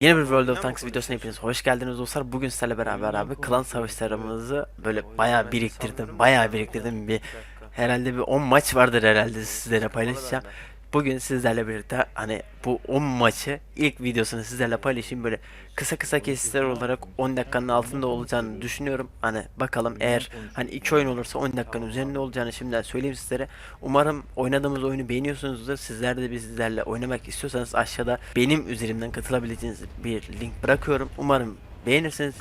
Yeni bir World of Tanks videosuna hepiniz hoş geldiniz dostlar. Bugün sizlerle beraber abi klan savaşlarımızı böyle bayağı biriktirdim. Bayağı biriktirdim. Bir herhalde bir 10 maç vardır herhalde sizlere paylaşacağım. Bugün sizlerle birlikte hani bu 10 maçı ilk videosunu sizlerle paylaşayım böyle kısa kısa kesitler olarak 10 dakikanın altında olacağını düşünüyorum. Hani bakalım eğer hani 2 oyun olursa 10 dakikanın üzerinde olacağını şimdiden söyleyeyim sizlere. Umarım oynadığımız oyunu beğeniyorsunuzdur. Sizler de bizlerle oynamak istiyorsanız aşağıda benim üzerimden katılabileceğiniz bir link bırakıyorum. Umarım beğenirsiniz.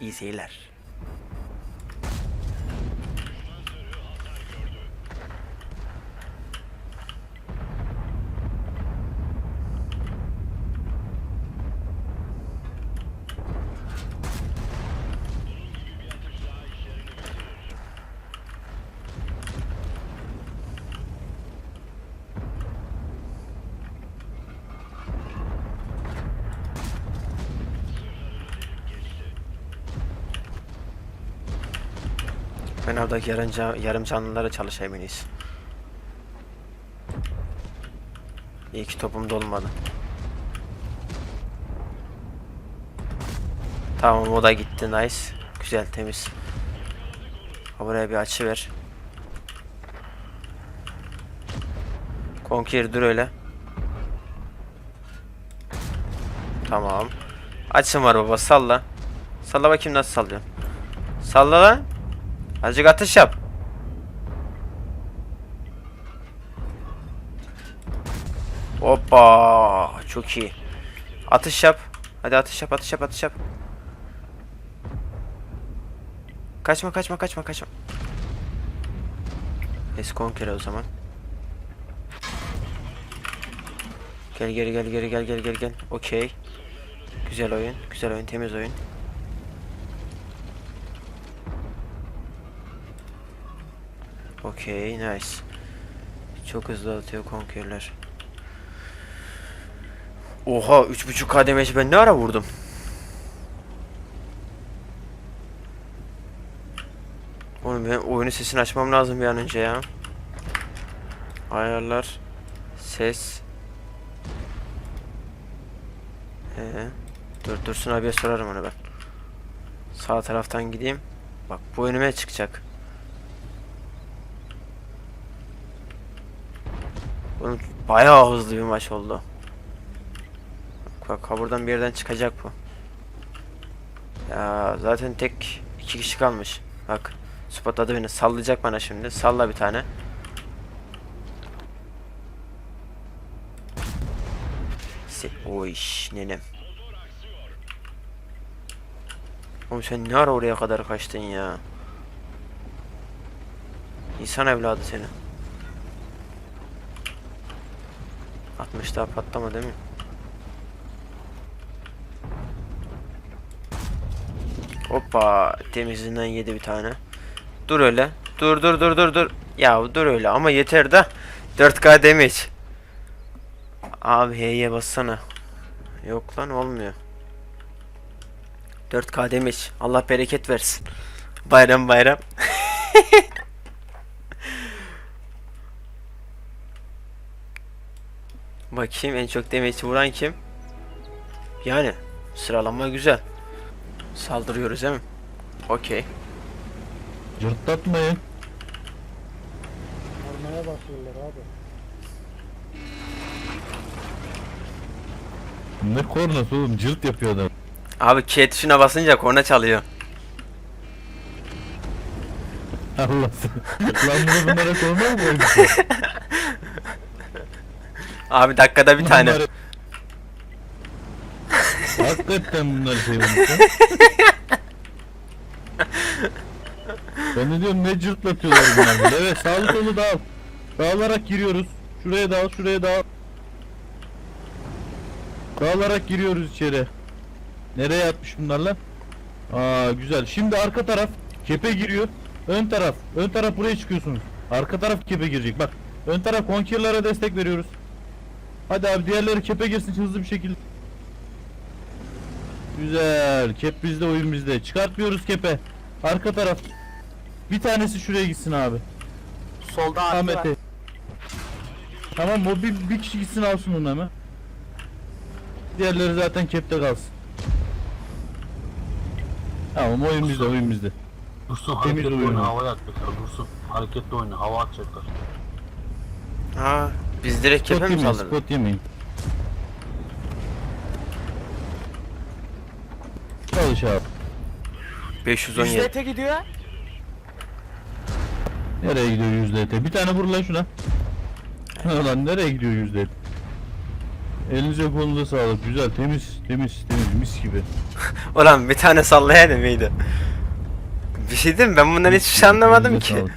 İyi seyirler. Ben oradaki yarım, yarım canlılara çalışayım en iyisi. İyi ki topum dolmadı. Tamam o da gitti nice. Güzel temiz. Buraya bir açı ver. Conquer dur öyle. Tamam. Açım var baba salla. Salla bakayım nasıl sallıyorsun. Salla lan. Azıcık atış yap. Hoppa. Çok iyi. Atış yap. Hadi atış yap, atış yap, atış yap. Kaçma, kaçma, kaçma, kaçma. Eskonker o zaman. Gel gel gel gel gel gel gel gel. Okey. Güzel oyun, güzel oyun, temiz oyun. Okey, nice. Çok hızlı atıyor konkerler. Oha 3.5 kademeci ben ne ara vurdum? Oğlum ben oyunu sesini açmam lazım bir an önce ya. Ayarlar. Ses. Ee, dur Dursun abiye sorarım onu ben. Sağ taraftan gideyim. Bak bu önüme çıkacak. Oğlum bayağı hızlı bir maç oldu. Bak bak buradan bir yerden çıkacak bu. Ya zaten tek iki kişi kalmış. Bak spotladı beni sallayacak bana şimdi. Salla bir tane. Se o iş nenem. Oğlum sen ne ara oraya kadar kaçtın ya? İnsan evladı seni. 60 daha patlama değil mi? Hoppa temizinden yedi bir tane. Dur öyle. Dur dur dur dur dur. Ya dur öyle ama yeter de 4K damage. Abi H'ye bassana. Yok lan olmuyor. 4K damage. Allah bereket versin. Bayram bayram. Bakayım en çok demeçi vuran kim? Yani sıralama güzel. Saldırıyoruz değil mi? Okey. Cırtlatmayın. Armaya basıyorlar abi. Ne kornası oğlum cırt yapıyor adam. Abi K tuşuna basınca korna çalıyor. Allah. Lan bunu bunlara korna mı koyduk? Abi dakikada bir tane. Bunları- Hakikaten bunlar şey olmuş. ben de diyorum ne cırtlatıyorlar bunlar. Evet sağlı solu dağıl. Dağılarak giriyoruz. Şuraya dağıl şuraya dağıl. Dağılarak giriyoruz içeri. Nereye atmış bunlar lan? Aa güzel. Şimdi arka taraf kepe giriyor. Ön taraf. Ön taraf buraya çıkıyorsunuz. Arka taraf kepe girecek. Bak. Ön taraf konkirlere destek veriyoruz. Hadi abi diğerleri kepe girsin hızlı bir şekilde. Güzel. Kep bizde oyun bizde. Çıkartmıyoruz kepe. Arka taraf. Bir tanesi şuraya gitsin abi. Solda Ahmet'e. Tamam o bir, bir kişi gitsin alsın onu hemen. Diğerleri zaten kepte kalsın. Tamam oyun bizde oyun bizde. Dursun Temiz hareketli oyunu. oyunu havaya atacaklar. Dursun hareketli oyunu hava atacaklar. Ha biz direkt Spot kepe mi yemeyin saldırdık? spot yemeyin. Çalış abi. 517. Yüzde gidiyor. Nereye gidiyor yüzde ete? Bir tane vur lan şuna. Lan nereye gidiyor yüzde et? Elinize kolunuza sağlık. Güzel temiz temiz temiz mis gibi. Ulan bir tane sallayaydım iyiydi. Bir şey diyeyim mi? ben bundan hiçbir şey anlamadım Elinize ki. sağlık.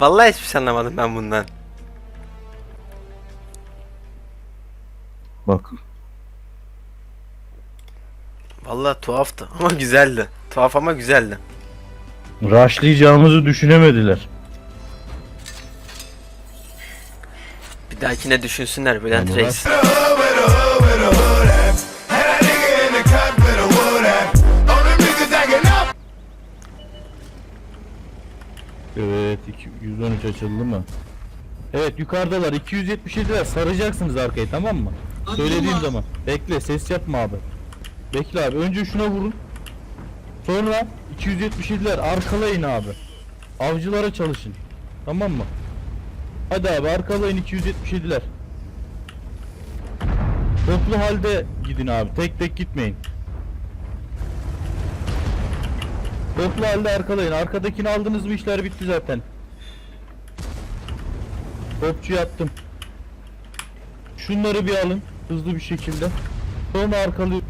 Vallahi hiçbir şey anlamadım ben bundan. Bak. Vallahi tuhaftı ama güzeldi. Tuhaf ama güzeldi. Rushlayacağımızı düşünemediler. Bir dahakine düşünsünler Bülent Yani Reis. Evet iki- 113 açıldı mı? Evet yukarıdalar 277'ler saracaksınız arkayı tamam mı? Söylediğim zaman. Bekle ses yapma abi. Bekle abi önce şuna vurun. Sonra 277'ler arkalayın abi. Avcılara çalışın. Tamam mı? Hadi abi arkalayın 277'ler. Toplu halde gidin abi. Tek tek gitmeyin. Toplu halde arkalayın. Arkadakini aldınız mı işler bitti zaten. Topçu attım. Şunları bir alın hızlı bir şekilde. Sonra arkalıyor.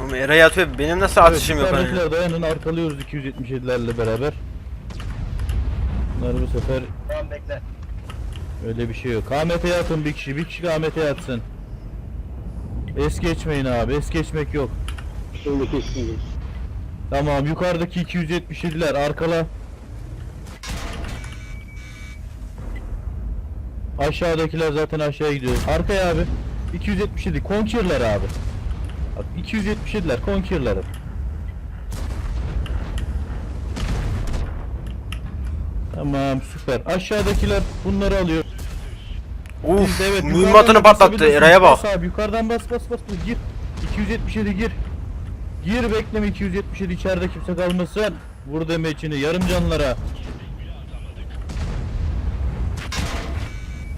Ama Eray atıyor benim nasıl atışım yok hani? yukarıdakiler dayanın arkalıyoruz 277'lerle beraber. Bunları bu sefer Tamam bekle. öyle bir şey yok. KMT'ye atın bir kişi. Bir kişi KMT'ye atsın. Es geçmeyin abi. Es geçmek yok. Tamam yukarıdaki 277'ler arkala. Aşağıdakiler zaten aşağıya gidiyor. Arkaya abi. 277 Conquer'lar abi. Bak 277'ler Conquer'lar. Tamam süper. Aşağıdakiler bunları alıyor. Uf evet, mühimmatını patlattı. Eray'a bak. Bas abi yukarıdan bas bas bas gir. 277 gir. Gir bekleme 277 içeride kimse kalmasın. Vur deme içini yarım canlılara.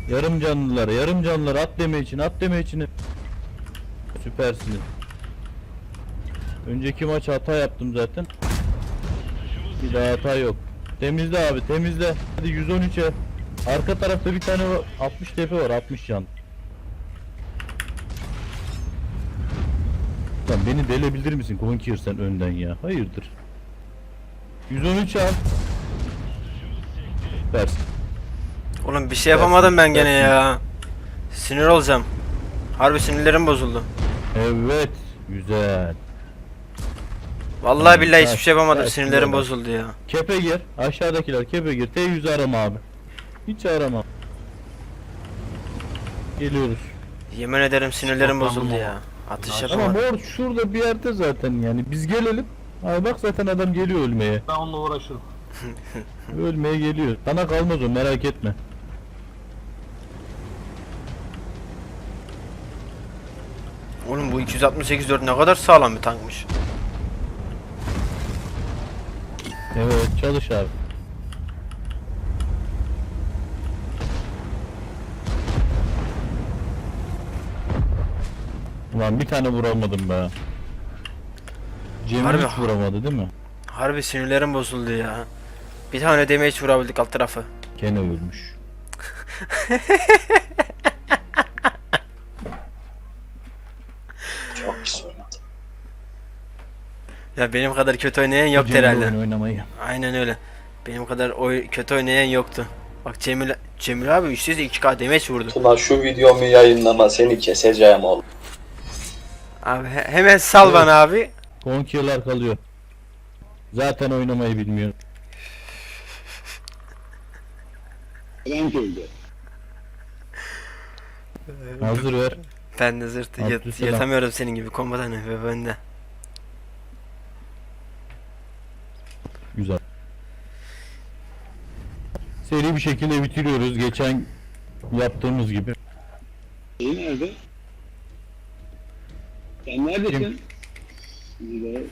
Yarım canlılara yarım canlılara at deme için at deme içini. Süpersiniz. Önceki maç hata yaptım zaten. Bir daha hata yok. Temizle abi temizle. Hadi 113'e. Arka tarafta bir tane var, 60 tepe var 60 can. Lan beni delebilir misin Conquer sen önden ya? Hayırdır? 113 al. Versin. Oğlum bir şey yapamadım ben gene ya. Sinir olacağım. Harbi sinirlerim bozuldu. Evet. Güzel. Vallahi billahi hiçbir şey yapamadım. Sinirlerim bozuldu ya. Kepe gir. Aşağıdakiler kepe gir. T100 arama abi. Hiç arama. Geliyoruz. Yemin ederim sinirlerim bozuldu ya. Atış Ama yapamadım. mor şurada bir yerde zaten yani. Biz gelelim. Abi bak zaten adam geliyor ölmeye. Ben onunla uğraşırım. Ölmeye geliyor. Sana kalmaz o merak etme. Oğlum bu 268 4 ne kadar sağlam bir tankmış. Evet çalış abi. Ulan bir tane vuramadım be. Cemil Harbi hiç vuramadı değil mi? Harbi sinirlerim bozuldu ya. Bir tane damage vurabildik alt tarafı. Gene ölmüş. Ya benim kadar kötü oynayan Cemil herhalde. oynamayı. Aynen öyle. Benim kadar oy kötü oynayan yoktu. Bak Cemil Cemil abi 300 2k damage vurdu. Tuna şu videomu yayınlama seni keseceğim oğlum. Abi he- hemen sal Evet. bana abi. Konkiyalar kalıyor. Zaten oynamayı bilmiyor. Hazır ver. Ben de zırt yat, Abdüselam. yatamıyorum senin gibi komutanı ve ben de. Güzel. Seri bir şekilde bitiriyoruz. Geçen yaptığımız gibi. Sen neredesin? De